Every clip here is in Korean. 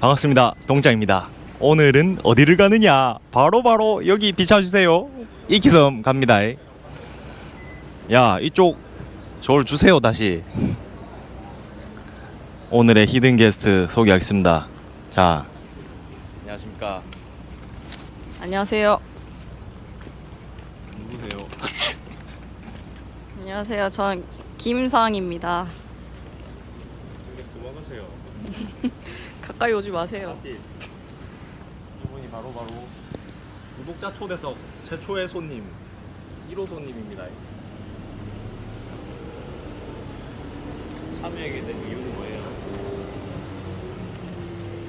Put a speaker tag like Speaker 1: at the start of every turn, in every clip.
Speaker 1: 반갑습니다. 동장입니다. 오늘은 어디를 가느냐? 바로 바로 여기 비춰주세요. 이키섬 갑니다. 야 이쪽 저를 주세요 다시. 오늘의 히든 게스트 소개하겠습니다. 자 안녕하십니까?
Speaker 2: 안녕하세요.
Speaker 1: 누구세요?
Speaker 2: 안녕하세요. 전 김상입니다.
Speaker 1: 도망가세요.
Speaker 2: 가까이 오지 마세요.
Speaker 1: 이분이 바로 바로 구독자 초대석 최초의 손님 1호 손님입니다. 참여하게 된 이유는 뭐예요?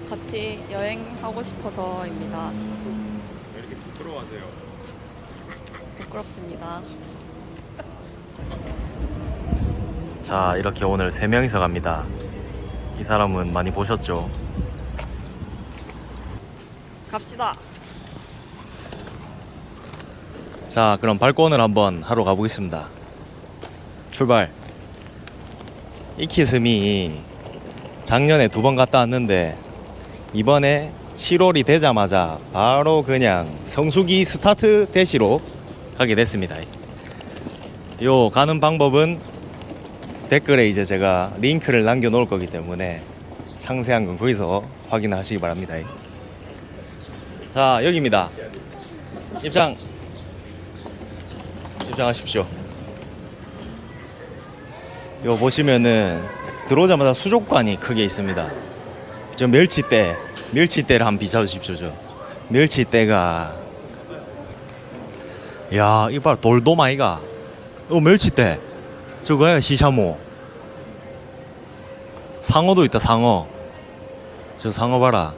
Speaker 2: 같이 여행하고 싶어서입니다.
Speaker 1: 왜 이렇게 부끄러워하세요?
Speaker 2: 부끄럽습니다.
Speaker 1: 자 이렇게 오늘 세 명이서 갑니다. 이 사람은 많이 보셨죠?
Speaker 2: 갑시다.
Speaker 1: 자 그럼 발권을 한번 하러 가보겠습니다. 출발. 이키스미 작년에 두 번 갔다 왔는데 이번에 7월이 되자마자 바로 그냥 성수기 스타트 대시로 가게 됐습니다. 요 가는 방법은 댓글에 이제 제가 링크를 남겨 놓을 거기 때문에 상세한 건 거기서 확인하시기 바랍니다. 자 여기입니다. 입장. 입장하십시오. 요 보시면은 들어오자마자 수족관이 크게 있습니다. 저 멸치대, 멸치대를 한번 비춰주십시오. 저 멸치대가 야 이봐 돌돔 아이가 어 멸치대 저거야 시샤모 상어도 있다 상어 저 상어 봐라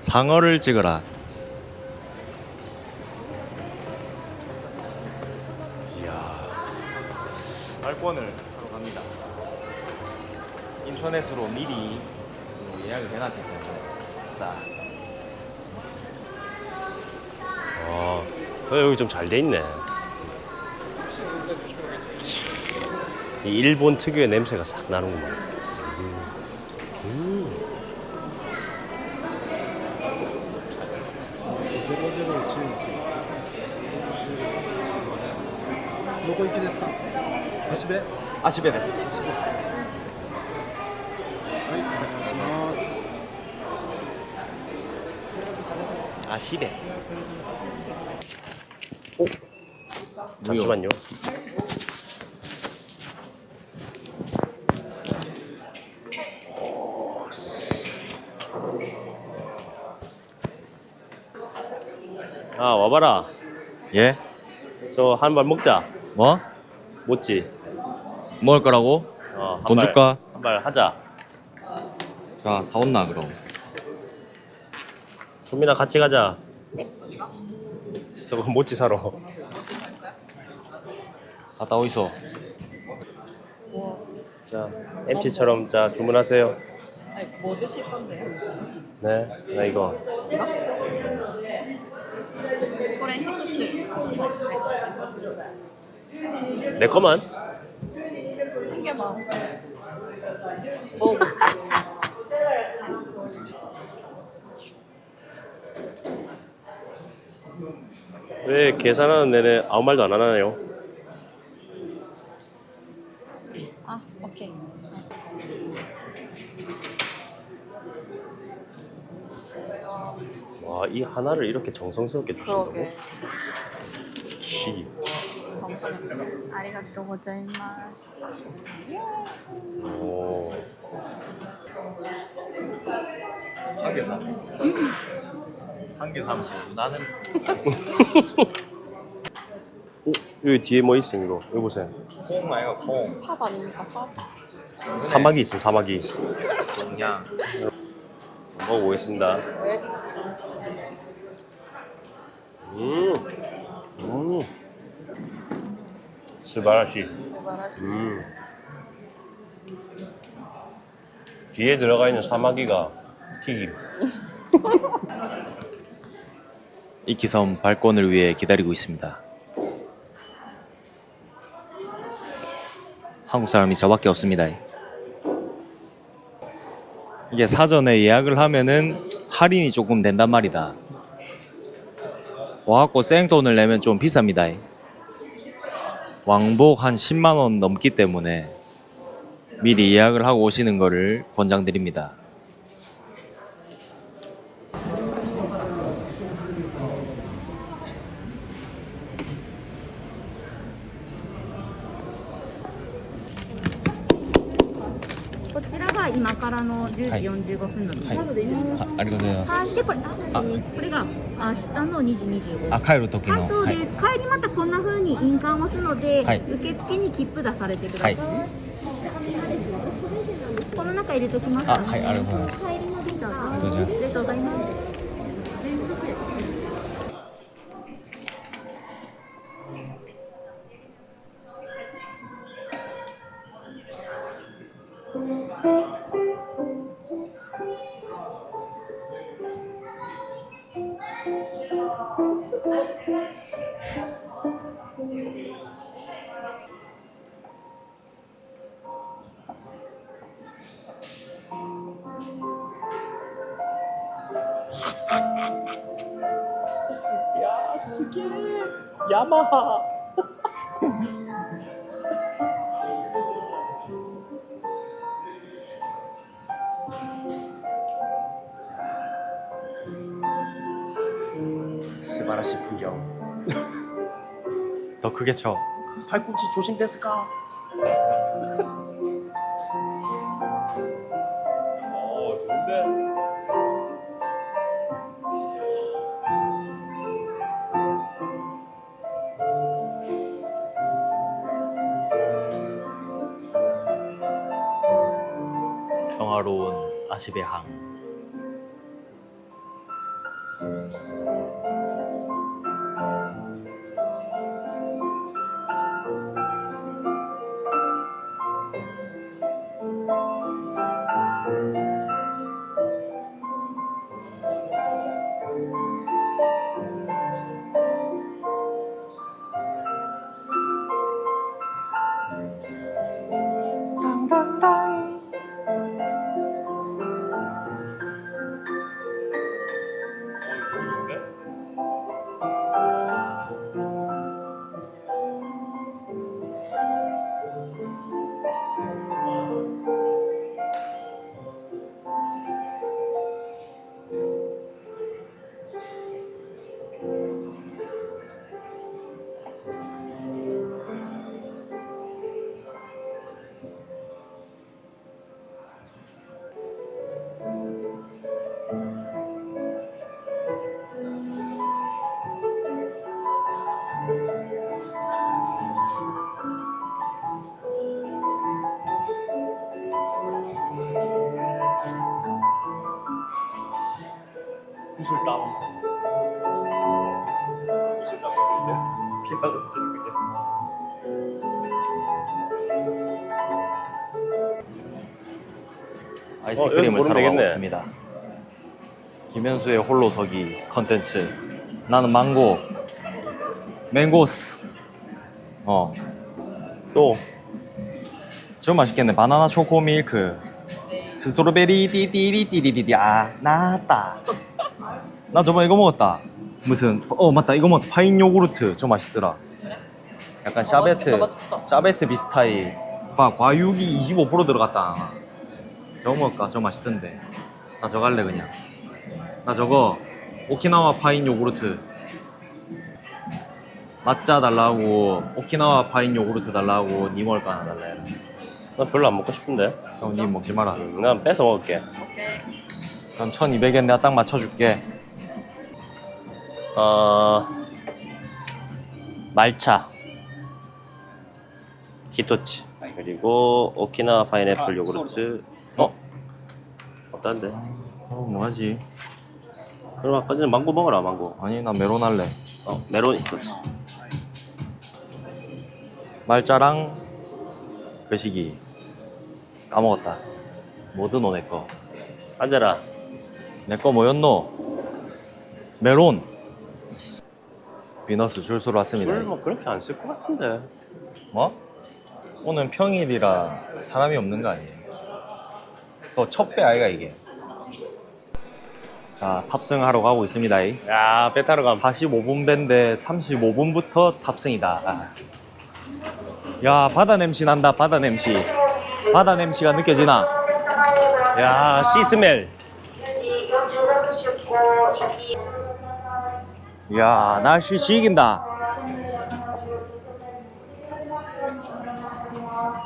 Speaker 1: 상어를 찍어라 이야 발권을 하러 갑니다. 인터넷으로 미리 예약을 해놨기 때문에 싸.
Speaker 3: 아, 어, 여기 좀 잘 돼 있네. 이 일본 특유의 냄새가 싹 나는구만. 음. 음.
Speaker 1: 아시베?
Speaker 3: 아시베です.아, 시대. 오, 잠시만요. 아, 와봐라.
Speaker 1: 예?
Speaker 3: 저 한 발 먹자.
Speaker 1: 뭐?
Speaker 3: 못지.
Speaker 1: 먹을 거라고?
Speaker 3: 어, 한
Speaker 1: 돈
Speaker 3: 발,
Speaker 1: 줄까?
Speaker 3: 한 발 하자.
Speaker 1: 자 사온나 그럼.
Speaker 3: 조민아 같이 가자. 저거 모찌 사러.
Speaker 1: 갔다 오이소.
Speaker 2: 뭐,
Speaker 3: 자, MT처럼 자 주문하세요.
Speaker 2: 아니, 뭐 드실 건데요?
Speaker 3: 네, 나 이거.
Speaker 2: 이거? 코레 히토츠
Speaker 3: 내 거만.
Speaker 2: 한 개만. 뭐
Speaker 3: 왜 계산하는 내내 아무 말도 안 하나요?
Speaker 2: 아, 오케이.
Speaker 3: 와, 이 하나를 이렇게 정성스럽게 주신다고?
Speaker 2: 그러게.
Speaker 3: 시.
Speaker 2: 정성. 아리가또 고자이마스.
Speaker 3: 오.
Speaker 1: 한개 사. 한개 삼십. 나는
Speaker 3: 어, 여기 뒤에 뭐 있음 이거? 여기 보세요.
Speaker 1: 콩 말가 콩.
Speaker 2: 팝 아닙니까? 팝?
Speaker 3: 사마귀 있음 사마귀.
Speaker 1: 그냥
Speaker 3: 먹어보겠습니다.
Speaker 2: 왜?
Speaker 3: 음. 음. 스바라시.
Speaker 2: 수바라시.
Speaker 3: 음. 뒤에 들어가 있는 사마귀가 튀김.
Speaker 1: 이키섬 발권을 위해 기다리고 있습니다. 한국 사람이 저밖에 없습니다. 이게 사전에 예약을 하면은 할인이 조금 된단 말이다. 와갖고 생돈을 내면 좀 비쌉니다. 왕복 한 10만 원 넘기 때문에 미리 예약을 하고 오시는 거를 권장드립니다.
Speaker 4: 10
Speaker 1: はい。
Speaker 4: 時45分の、
Speaker 1: はい。あありがとうございます。
Speaker 4: はい、でこれあ。これが明日の2時25分。
Speaker 1: あ、帰る時の。
Speaker 4: はい、そうです、帰りまたこんな風に印鑑を押すので、
Speaker 1: はい。
Speaker 4: 受付に切符出されてください、
Speaker 1: はい。
Speaker 4: この中入れときます
Speaker 1: あはいありがとうございます。
Speaker 4: 帰りの便どうぞ
Speaker 1: ありがとうございます
Speaker 3: 야마하. 스바라시 풍경.
Speaker 1: 더 크게 쳐.
Speaker 3: 팔꿈치 조심됐을까? 어, 좋은데.
Speaker 1: 평화로운 아시베 항.
Speaker 3: 구슬땀 구슬땀 이제 피아노 치는 그냥
Speaker 1: 아이스크림을
Speaker 3: 여기서
Speaker 1: 사러 가고. 있습니다. 김현수의 홀로서기 컨텐츠. 나는 망고. 맹고스. 어. 또저 맛있겠네. 바나나 초코 밀크. 스트로베리 띠띠리띠리띠. 아, 나왔다. 나 저번에 이거 먹었다. 무슨 어 맞다 이거 먹었다. 파인 요구르트. 저 맛있더라. 약간 샤베트 샤베트 비스타일. 봐 과육이 25% 들어갔다. 저거 먹을까? 저 맛있던데. 나 저거 할래 그냥. 나 저거 오키나와 파인 요구르트.抹茶달라고 오키나와 파인 요구르트 달라고 니 먹을 거 하나 달라 해라.
Speaker 3: 난 별로 안 먹고 싶은데
Speaker 1: 그럼 니 먹지 마라.
Speaker 3: 음, 난 뺏어 먹을게
Speaker 1: 그럼 1200엔 내가 딱 맞춰줄게.
Speaker 3: 어 말차 히토치 그리고 오키나와 파인애플 요구르트 어? 어떤데?
Speaker 1: 어, 뭐 하지?
Speaker 3: 그럼 아까 전에 망고 먹어라 망고
Speaker 1: 아니, 나 메론 할래.
Speaker 3: 어 메론 히토치
Speaker 1: 말자랑 그 시기 까먹었다. 뭐든 너내 거.
Speaker 3: 앉아라
Speaker 1: 내 거 뭐였노? 메론. 비너스 줄수로 왔습니다.
Speaker 3: 술뭐 그렇게 안 쓸 것 같은데
Speaker 1: 뭐? 오늘 평일이라 사람이 없는 거 아니에요? 또 첫 배 아이가 이게. 자 탑승하러 가고 있습니다.
Speaker 3: 야, 배 타러 감.
Speaker 1: 45분 배인데 35분부터 탑승이다. 야 바다 냄새 난다 바다 냄새. 바다 냄새가 느껴지나?
Speaker 3: 야, 시스멜.
Speaker 1: 야 날씨 지긴다.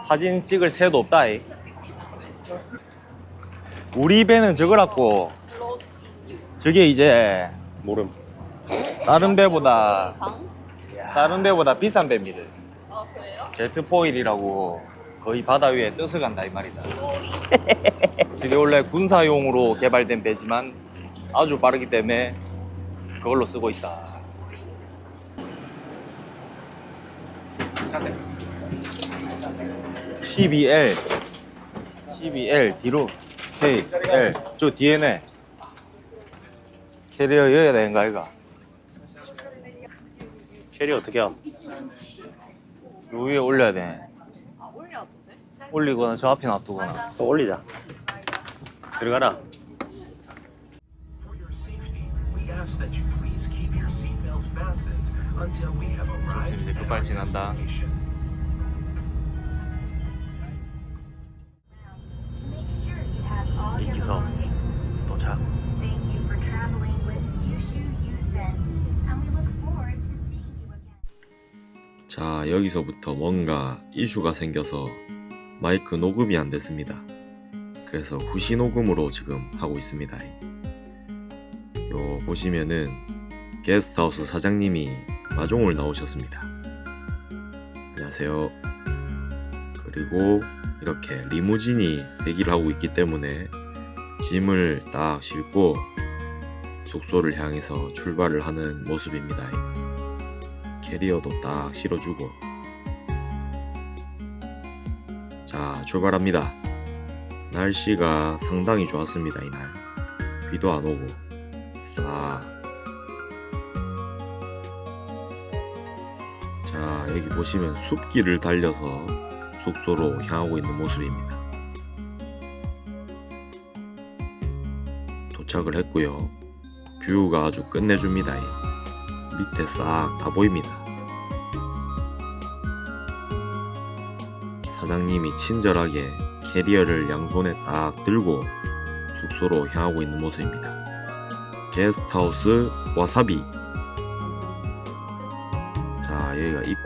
Speaker 1: 사진 찍을 새도 없다. 이. 우리 배는 저거라고 저게 이제
Speaker 3: 모름.
Speaker 1: 다른 배보다
Speaker 2: 방?
Speaker 1: 다른 배보다 비싼 배입니다.
Speaker 2: 아 그래요?
Speaker 1: 제트포일이라고 거의 바다 위에 떠서 간다 이 말이다. 이게 원래 군사용으로 개발된 배지만 아주 빠르기 때문에 그걸로 쓰고 있다. 차세. 12L 12L 뒤로 K L 저 뒤에네 캐리어 여야 되는가 이가
Speaker 3: 캐리 어떻게 함?
Speaker 1: 요 위에 올려야 돼
Speaker 2: 아 올려도 돼?
Speaker 1: 올리거나 저 앞에 놔두거나
Speaker 3: 또 올리자. 들어가라.
Speaker 5: For your safety, we ask that you arrived
Speaker 1: 이제
Speaker 5: at our
Speaker 1: 급발 진한다.
Speaker 5: destination.
Speaker 1: 이 기서 도착.
Speaker 6: 자, 여기서부터 뭔가 이슈가 생겨서 마이크 녹음이 안 됐습니다. 그래서 후시 녹음으로 지금 하고 있습니다. 요 보시면은 게스트하우스 사장님이 마종을 나오셨습니다. 안녕하세요. 그리고 이렇게 리무진이 대기를 하고 있기 때문에 짐을 딱 싣고 숙소를 향해서 출발을 하는 모습입니다. 캐리어도 딱 실어주고 자 출발합니다 날씨가 상당히 좋았습니다 이날 비도 안 오고 싹 여기 보시면 숲길을 달려서 숙소로 향하고 있는 모습입니다. 도착을 했고요. 뷰가 아주 끝내줍니다. 밑에 싹 다 보입니다. 사장님이 친절하게 캐리어를 양손에 딱 들고 숙소로 향하고 있는 모습입니다. 게스트하우스 와사비.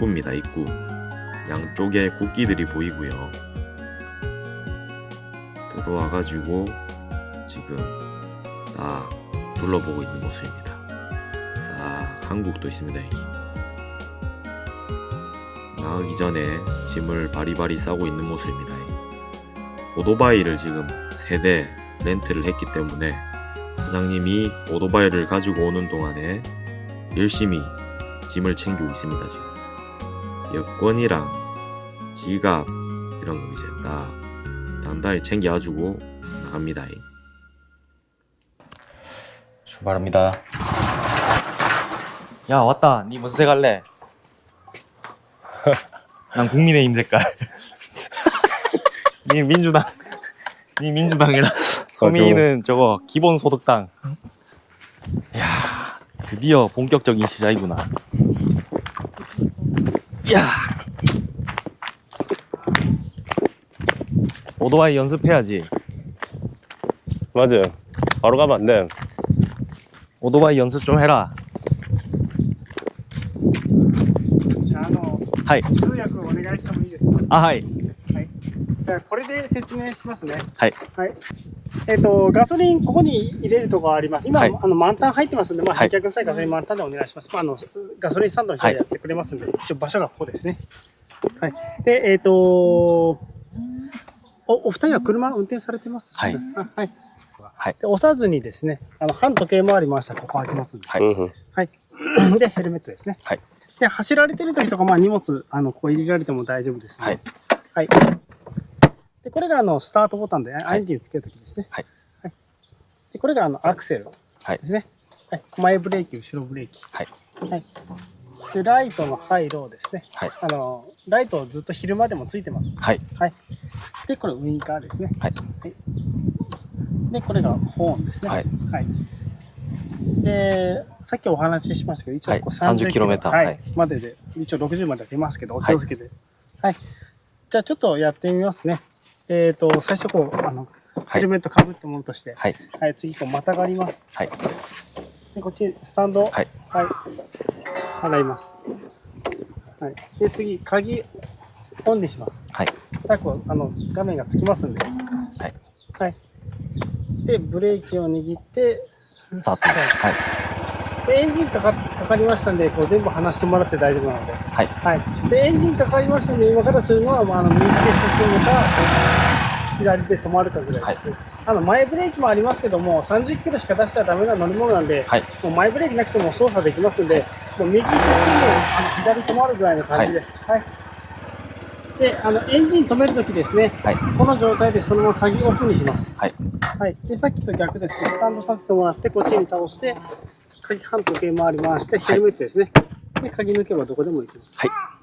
Speaker 6: 입구입니다, 입구. 양쪽에 국기들이 보이고요. 들어와가지고 지금 딱 둘러보고 있는 모습입니다. 싹 한국도 있습니다 여기 나가기 전에 짐을 바리바리 싸고 있는 모습입니다 오토바이를 지금 세대 렌트를 했기 때문에 사장님이 오토바이를 가지고 오는 동안에 열심히 짐을 챙기고 있습니다 지금 여권이랑 지갑 이런 거 이제 딱 단단히 챙겨가지고 나갑니다
Speaker 1: 출발합니다. 야 왔다. 니 무슨 색 할래? 난 국민의힘 색깔. 니 민주당. 니 민주당이라. 소민이는 저거 기본소득당. 야 드디어 본격적인 시작이구나. 야 오토바이 연습해야지.
Speaker 3: 맞아. 바로 가면 안 돼.
Speaker 1: 오토바이 연습 좀 해라.
Speaker 7: じゃああの
Speaker 1: はい。
Speaker 7: 通訳お願いしてもいいですか。
Speaker 1: あはい。
Speaker 7: じゃあこれで説明しますね。
Speaker 1: はい。
Speaker 7: はい。 えっ、とガソリンここに入れるところあります。今、
Speaker 1: はい
Speaker 7: あの満タン入ってますんで、まあ
Speaker 1: はい
Speaker 7: 返却さえガソリン満タンでお願いします。まああのガソリンスタンドの人でやってくれますんで、一応場所がここですね。はい。でえっ、とおお二人は車運転されてます？
Speaker 1: はい
Speaker 7: あはい。
Speaker 1: は
Speaker 7: 押さずにですね、あの半時計回り回したらここ開きますんで。
Speaker 1: はい。
Speaker 7: はい。で、ヘルメットですね。
Speaker 1: はい。
Speaker 7: で、走られてる時とか、まあ荷物、あの、こう入れられても大丈夫です、ね。
Speaker 1: はい。
Speaker 7: はい。で、これがあの、スタートボタンで、
Speaker 1: はい
Speaker 7: エンジンつける時ですね。
Speaker 1: はい。
Speaker 7: はい。で、これがあの、アクセル
Speaker 1: はい
Speaker 7: ですね。はい。前ブレーキ、後ろブレーキ。
Speaker 1: はい。
Speaker 7: はい。で、ライトのハイローですね。
Speaker 1: はい
Speaker 7: あの、ライトずっと昼間でもついてます。
Speaker 1: はい。
Speaker 7: はい。で、これウインカーですね。
Speaker 1: はい。
Speaker 7: で、これがホーンですね。
Speaker 1: はい。
Speaker 7: はい。で、さっきお話ししましたけど、一応こう
Speaker 1: はい
Speaker 7: 30
Speaker 1: 30km
Speaker 7: はい、
Speaker 1: はい
Speaker 7: までで、一応60までは出ますけど、お
Speaker 1: はい
Speaker 7: 気をつけて。はい。じゃあちょっとやってみますね。えっ、と、最初こう、あの、
Speaker 1: はい
Speaker 7: ヘルメットかぶったものとして、
Speaker 1: はい
Speaker 7: はい、次こう、またがります。
Speaker 1: はい
Speaker 7: で、こっち、スタンド、
Speaker 1: はい
Speaker 7: はい、払います。はい。で、次、鍵、オンにします。
Speaker 1: はい
Speaker 7: たこう、あの、画面がつきますんで。
Speaker 1: はい
Speaker 7: はい。で、ブレーキを握って、
Speaker 1: スタートはい
Speaker 7: でエンジンかかかかりましたんで、こう全部離してもらって大丈夫なので。
Speaker 1: はい
Speaker 7: はい。で、エンジンかかりましたんで、今からするのは、まあ、あの右手進むか、左手止まるかぐらいですね。あの、前ブレーキもありますけども、30キロしか出しちゃダメな乗り物なんで、
Speaker 1: はい
Speaker 7: もう前ブレーキなくても操作できますんで、もう右進むあの左止まるぐらいの感じで。はい。で、あの、エンジン止めるときですね、
Speaker 1: はい
Speaker 7: この状態でそのまま鍵オフにします。
Speaker 1: はい
Speaker 7: はい。で、さっきと逆ですね、スタンド立ててもらって、こっちに倒して、鍵半時計回り回して、ヘルメットですね。で、鍵抜けばどこでも行きます。
Speaker 1: はい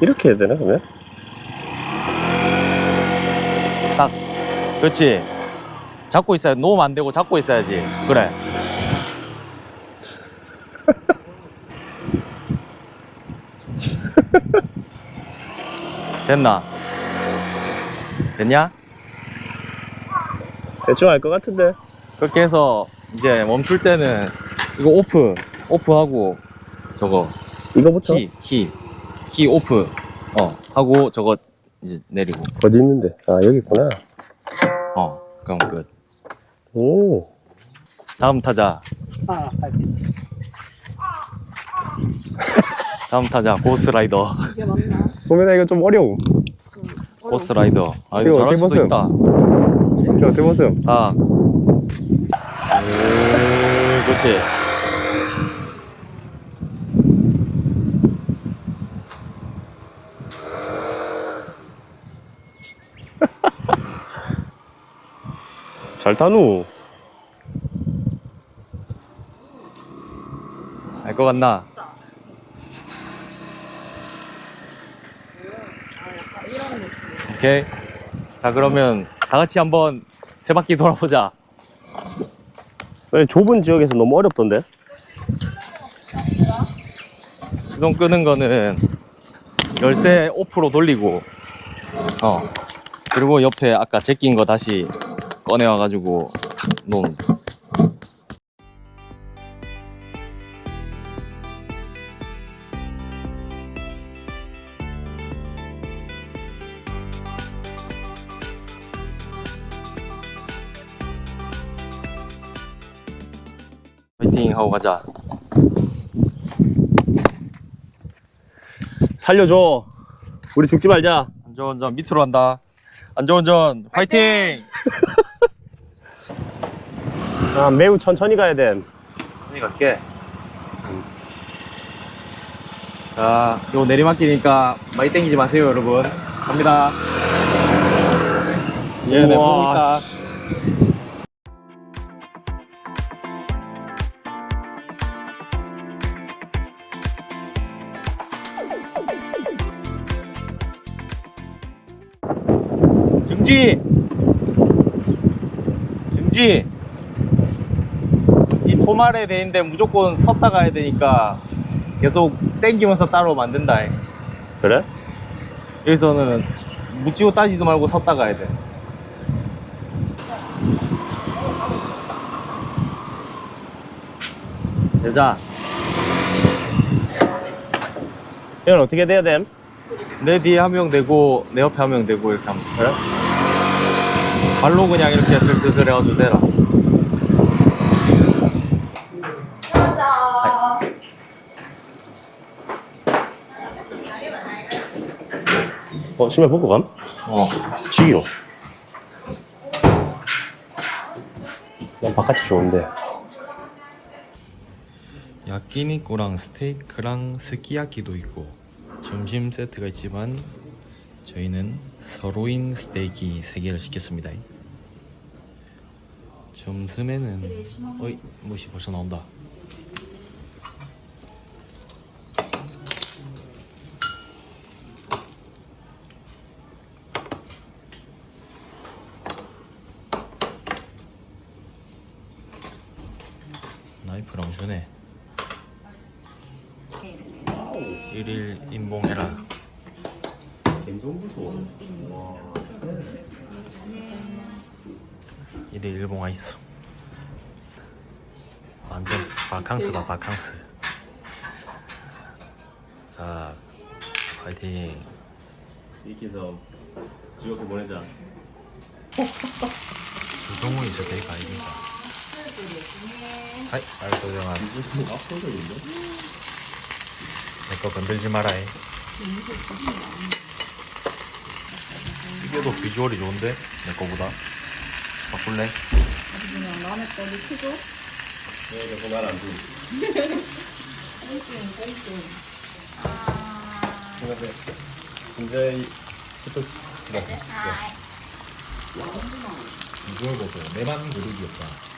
Speaker 3: 이렇게 해야 되나 그러면?
Speaker 1: 딱. 그렇지. 잡고 있어야 놓으면 안 되고 잡고 있어야지. 그래. 됐나? 됐냐?
Speaker 3: 대충 알 것 같은데.
Speaker 1: 그렇게 해서 이제 멈출 때는 이거 오프 오프하고 저거
Speaker 3: 이거부터?
Speaker 1: 키 키 키 오프 어 하고 저거 이제 내리고
Speaker 3: 어디 있는데? 아 여기 있구나.
Speaker 1: 어 그럼 끝
Speaker 3: 오.
Speaker 1: 다음 타자
Speaker 7: 아,
Speaker 1: 다음 타자 고스라이더
Speaker 7: 이게 맞나?
Speaker 3: 이거 좀 음, 어려워.
Speaker 1: 고스라이더 아 이거 잘할 수도 있다
Speaker 3: 저 어떻게 봤어요?
Speaker 1: 다 아. 그렇지
Speaker 3: 잘 타누.
Speaker 1: 알 것 같나 오케이 자 그러면 다 같이 한번 세 바퀴 돌아보자
Speaker 3: 왜 좁은 지역에서 너무 어렵던데?
Speaker 1: 시동 끄는 거는 열쇠 오프로 돌리고 어 그리고 옆에 아까 제낀 거 다시 꺼내 와가지고 탁 놓은 파이팅 하고 가자
Speaker 3: 살려줘. 우리 죽지 말자.
Speaker 1: 안전운전 밑으로 한다. 안전운전 화이팅!
Speaker 3: 아, 매우 천천히 가야 돼.
Speaker 1: 천천히 갈게. 자, 요 내리막길이니까 많이 땡기지 마세요, 여러분. 갑니다. 예, 네, 보고
Speaker 3: 우와.
Speaker 1: 있다. 증지! 증지! 돼 있는데 무조건 섰다 가야 되니까 계속 땡기면서 따로 만든다.
Speaker 3: 그래?
Speaker 1: 여기서는 묻지고 따지도 말고 섰다 가야 돼. 여자,
Speaker 3: 이건 어떻게 돼야 돼?
Speaker 1: 내 뒤에 한 명 되고 내 옆에 한 명 되고 이렇게 하면 돼.
Speaker 3: 그래?
Speaker 1: 발로 그냥 이렇게 슬슬슬 해가지고 되라.
Speaker 3: 어, 신발 벗고 감?
Speaker 1: 어.
Speaker 3: 지기로. 난 바깥이 좋은데.
Speaker 1: 야, 야끼니꼬랑 스테이크랑 스키야키도 있고 점심 세트가 있지만 저희는 서로인 스테이크 3개를 시켰습니다 점심에는 어이 뭐시 벌써 나온다 나이프랑 주네. 1일 인봉해라.
Speaker 8: 갬성부터.
Speaker 1: 1일 일봉 아이스 완전 바캉스다 바캉스. 자 파이팅.
Speaker 8: 해서 즐겁게 보내자.
Speaker 1: 조종훈이 있을 때가 아닙니다 하이 고생하셨어 내거 건들지 마라이 이게 더 비주얼이 좋은데 내 거보다 바꿀래?
Speaker 4: 그냥 남의 거 넣고
Speaker 8: 네, 그래서 날안 줘. 안녕하세요. 진짜이 호떡 먹.
Speaker 1: 비주얼 보세요 내만 그릇이 없다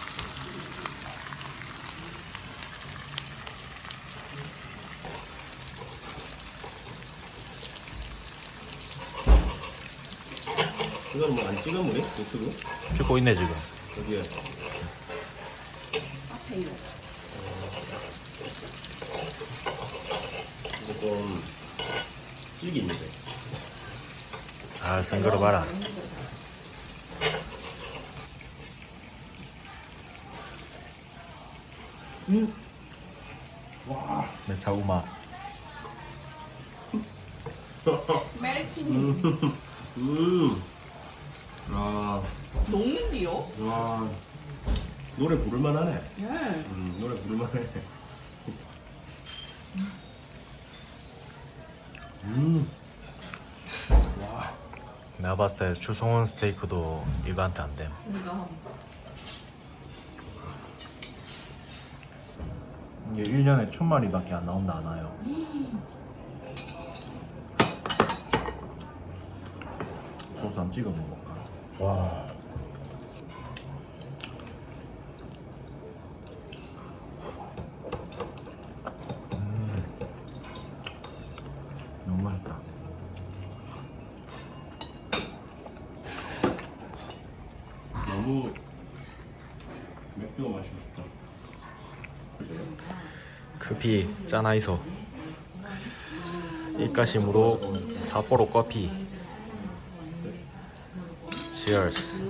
Speaker 8: 이건 뭐 안 찍어 먹니? 유튜브?
Speaker 1: 찍고 있네 지금
Speaker 8: 여기에. 이거 좀 질기 있는데.
Speaker 1: 잘 생각을 봐라 내 차우마
Speaker 8: 음. 아,
Speaker 4: 녹는디요?
Speaker 8: 와. 노래 부를만하네.
Speaker 4: 네.
Speaker 8: 음, 노래 부를만해. 음.
Speaker 1: 내가 봤을 때 추성훈 스테이크도 이거한테 안 됨
Speaker 4: 우리가
Speaker 1: 이게 1년에 천 마리밖에 안 나온다 안 와요 소스 한번 찍어 먹어볼까 와 음. 너무 맛있다
Speaker 8: 너무 맥주가 마시고 싶다.
Speaker 1: 커피 짠아이소 입가심으로 사포로 커피 Cheers.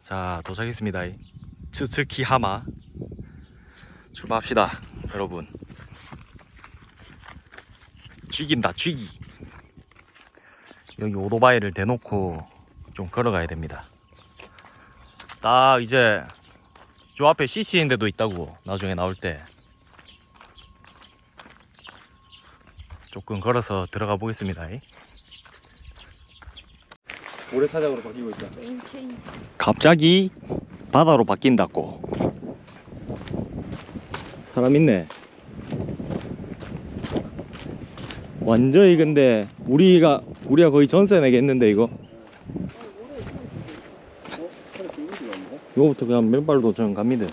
Speaker 1: 자 도착했습니다. 츠츠키 하마. 출발합시다 여러분. 쥐긴다 쥐기. 여기 오토바이를 대놓고 좀 걸어가야 됩니다. 딱 이제 저 앞에 CC인 데도 있다고 나중에 나올 때 조금 걸어서 들어가 보겠습니다.
Speaker 8: 모래사장으로 바뀌고 있다.
Speaker 1: 갑자기 바다로 바뀐다고. 사람 있네. 완전히 근데 우리가 우리가 거의 전세 내겠는데 이거 이거부터 그냥 맨발도 저는 갑니다